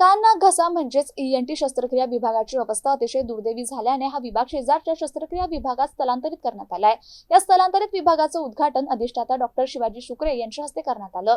कान घसा म्हणजेच ईएनटी शस्त्रक्रिया विभागाची अवस्था अतिशय दुर्दैवी झाल्याने हा विभाग शेजारच्या शस्त्रक्रिया विभागात स्थलांतरित करण्यात आलाय. या स्थलांतरित विभागाचं उद्घाटन अधिष्ठाता डॉक्टर शिवाजी शुक्रे यांच्या हस्ते करण्यात आलं.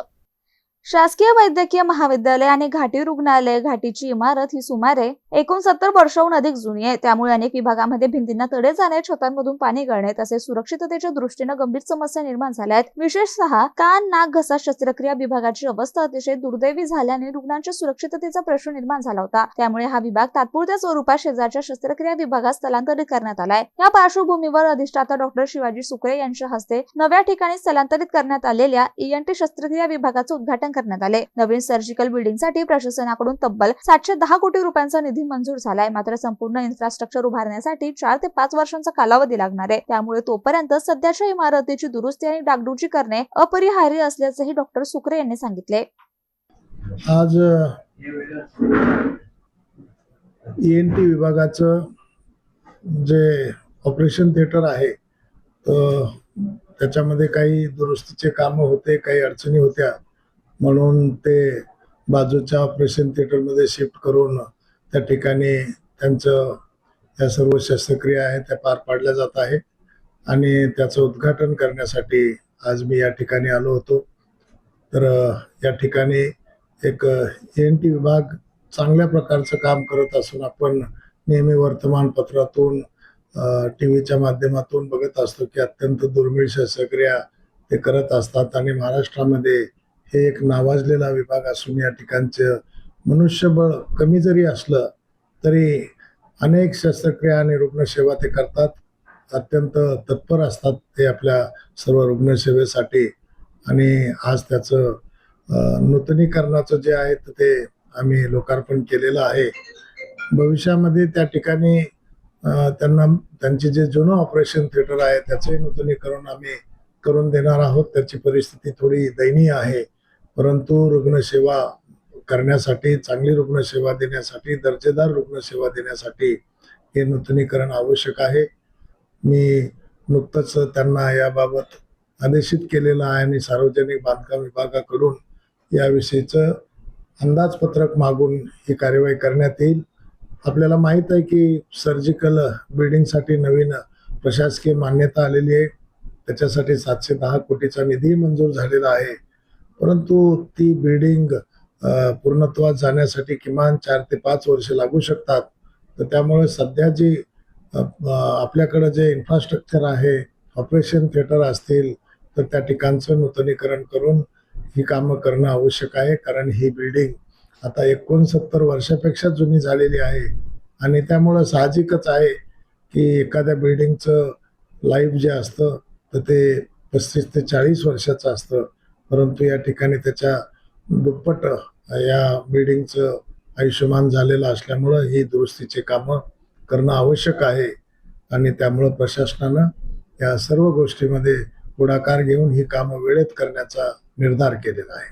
शासकीय वैद्यकीय महाविद्यालय आणि घाटी रुग्णालय घाटीची इमारत ही सुमारे एकोणसत्तर वर्षाहून अधिक जुनी आहे. त्यामुळे अनेक विभागामध्ये भिंतींना तडे जाणे छतांमधून पाणी गळणे तसेच सुरक्षिततेच्या दृष्टीनं गंभीर समस्या निर्माण झाल्या आहेत. विशेषतः कान नाक घसा शस्त्रक्रिया विभागाची अवस्था अतिशय दुर्दैवी झाल्याने रुग्णांच्या सुरक्षिततेचा प्रश्न निर्माण झाला होता. त्यामुळे हा विभाग तात्पुरत्या स्वरूपात शेजारच्या शस्त्रक्रिया विभागात स्थलांतरित करण्यात आलाय या पार्श्वभूमीवर अधिष्ठाता डॉक्टर शिवाजी सुकरे यांच्या हस्ते नव्या ठिकाणी स्थलांतरित करण्यात आलेल्या ईएनटी शस्त्रक्रिया विभागाचं उद्घाटन करण्यात आले. नवीन सर्जिकल बिल्डिंगसाठी प्रशासनाकडून तब्बल सातशे दहा कोटी रुपयांचा निधी मंजूर झालाय. मात्र संपूर्ण इन्फ्रास्ट्रक्चर उभारण्यासाठी चार ते पाच वर्षांचा कालावधी लागणार आहे. त्यामुळे तोपर्यंत सध्याच्या इमारतीची दुरुस्ती आणि डागडुजी करणे अपरिहार्य असल्याचंही डॉक्टर सुकरे यांनी सांगितले. आज एन टी विभागाचं जे ऑपरेशन थिएटर आहे त्याच्यामध्ये काही दुरुस्तीचे कामं होते काही अडचणी होत्या. म्हणून ते बाजूच्या ऑपरेशन थिएटरमध्ये शिफ्ट करून त्या ठिकाणी त्यांचं त्या सर्व शस्त्रक्रिया आहेत त्या पार पाडल्या जात आहे आणि त्याचं उद्घाटन करण्यासाठी आज मी या ठिकाणी आलो होतो. तर या ठिकाणी एक एन टी विभाग चांगल्या प्रकारचं काम करत असून आपण नेहमी वर्तमानपत्रातून टी व्हीच्या माध्यमातून बघत असतो की अत्यंत दुर्मिळ शस्त्रक्रिया ते करत असतात. आणि महाराष्ट्रामध्ये हे एक नावाजलेला विभाग असून या ठिकाणचं मनुष्यबळ कमी जरी असलं तरी अनेक शस्त्रक्रिया आणि रुग्णसेवा ते करतात. अत्यंत तत्पर असतात ते आपल्या सर्व रुग्णसेवेसाठी. आणि आज त्याचं नूतनीकरणाचं जे आहे ते आम्ही लोकार्पण केलेलं आहे. भविष्यामध्ये त्या ठिकाणी त्यांना त्यांचे जे जुनं ऑपरेशन थिएटर आहे त्याचंही नूतनीकरण आम्ही करून देणार आहोत. त्याची परिस्थिती थोडी दयनीय आहे. परंतु रुग्णसेवा करण्यासाठी चांगली रुग्णसेवा देण्यासाठी दर्जेदार रुग्णसेवा देण्यासाठी हे नूतनीकरण आवश्यक आहे. मी नुकतंच त्यांना याबाबत आदेशित केलेलं आहे आणि सार्वजनिक बांधकाम विभागाकडून याविषयीचं अंदाजपत्रक मागून ही कार्यवाही करण्यात येईल. आपल्याला माहीत आहे की सर्जिकल बिल्डिंगसाठी नवीन प्रशासकीय मान्यता आलेली आहे. त्याच्यासाठी सातशे दहा कोटीचा निधी मंजूर झालेला आहे. परंतु ती बिल्डिंग पूर्णत्वात जाण्यासाठी किमान चार ते पाच वर्ष लागू शकतात. तर त्यामुळे सध्या जी आपल्याकडं जे इन्फ्रास्ट्रक्चर आहे ऑपरेशन थिएटर असतील तर त्या ठिकाणचं नूतनीकरण करून ही कामं करणं आवश्यक आहे. कारण ही बिल्डिंग आता एकोणसत्तर वर्षापेक्षा जुनी झालेली आहे. आणि त्यामुळं साहजिकच आहे की एखाद्या बिल्डिंगचं लाईफ जे असतं तर ते पस्तीस ते चाळीस वर्षाचं असतं. परंतु या ठिकाणी त्याच्या दुप्पट या बिल्डिंगचं आयुष्यमान झालेलं असल्यामुळं ही दुरुस्तीचे कामं करणं आवश्यक आहे. आणि त्यामुळं प्रशासनानं या सर्व गोष्टीमध्ये पुढाकार घेऊन ही कामं वेळेत करण्याचा निर्धार केलेला आहे.